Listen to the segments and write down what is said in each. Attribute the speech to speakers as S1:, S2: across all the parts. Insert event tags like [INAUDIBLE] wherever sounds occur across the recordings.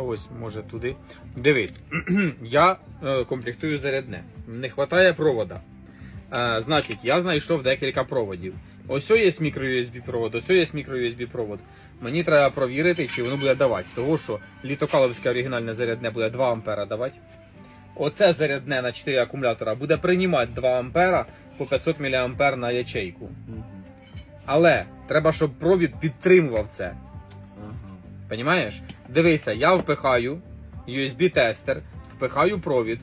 S1: Ось, може туди. Дивись, [CLEARS THROAT] я е, комплектую зарядне. Не вистачає провода. Е, значить, я знайшов декілька проводів. Ось є мікро USB провод, ось є мікро USB провод. Мені треба провірити, чи воно буде давати. Тому що літокаловське оригінальне зарядне буде 2 ампера давати. Оце зарядне на 4 акумулятора буде приймати 2 ампера по 500 мА на ячейку. Але треба, щоб провід підтримував це. Понімаєш? Дивися, я впихаю USB-тестер, впихаю провід.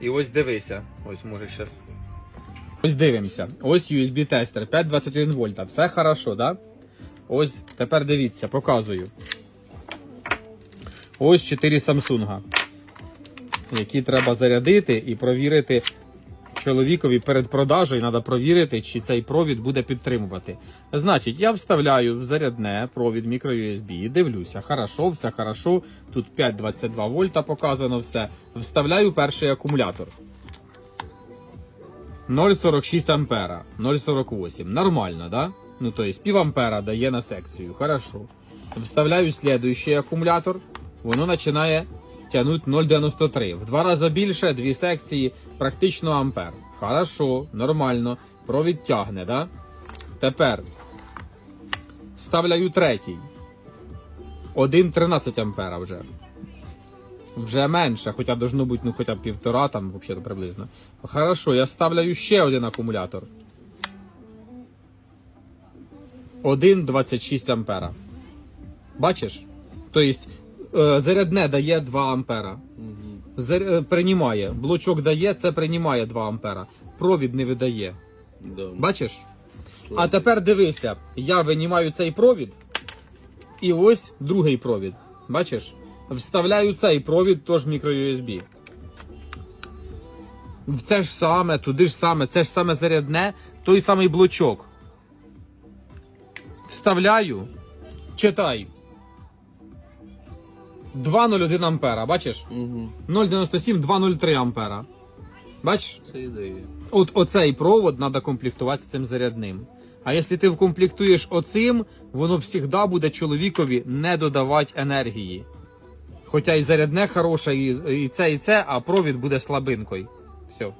S1: І ось дивися. Ось може зараз. Ось дивимося. Ось USB-тестер 521 вольта. Все хорошо, да? Ось тепер дивіться, показую. Ось 4 Samsung, які треба зарядити і провірити чоловікові перед продажею треба провірити, чи цей провід буде підтримувати. Значить, я вставляю в зарядне провід мікро-USB, дивлюся, хорошо, все хорошо. Тут 5,22 вольта показано все. Вставляю перший акумулятор. 0,46 ампера, 0,48. Нормально, да? Ну, то есть пів ампера дає на секцію. Хорошо. Вставляю следующий акумулятор. Воно починає тягнути 0,93. В два рази більше, дві секції, практично ампер. Хорошо, нормально. Провід тягне, да? Тепер ставляю третій. 1,13 ампера вже. Вже менше, хоча должно бути, ну хоча б півтора, там взагалі приблизно. Хорошо, я ставляю ще один акумулятор. 1,26 ампера. Бачиш? Тобто зарядне дає 2 ампера. Зар... е, Приймає. Блочок дає, це приймає 2 ампера. Провід не видає.
S2: Да.
S1: Бачиш? А тепер дивися, я винімаю цей провід, і ось другий провід. Бачиш? Вставляю цей провід, тож мікро-USB. В це ж саме, туди ж саме, це ж саме зарядне, той самий блочок. Вставляю, читай. 2,01 ампера, бачиш?
S2: Угу.
S1: 0,97, 2,03 ампера. Бачиш?
S2: Це ідея.
S1: От оцей провод треба комплектувати цим зарядним. А якщо ти вкомплектуєш оцим, воно завжди буде чоловікові не додавати енергії. Хоча і зарядне хороше, і, і це, і це, а провід буде слабинкою. Все.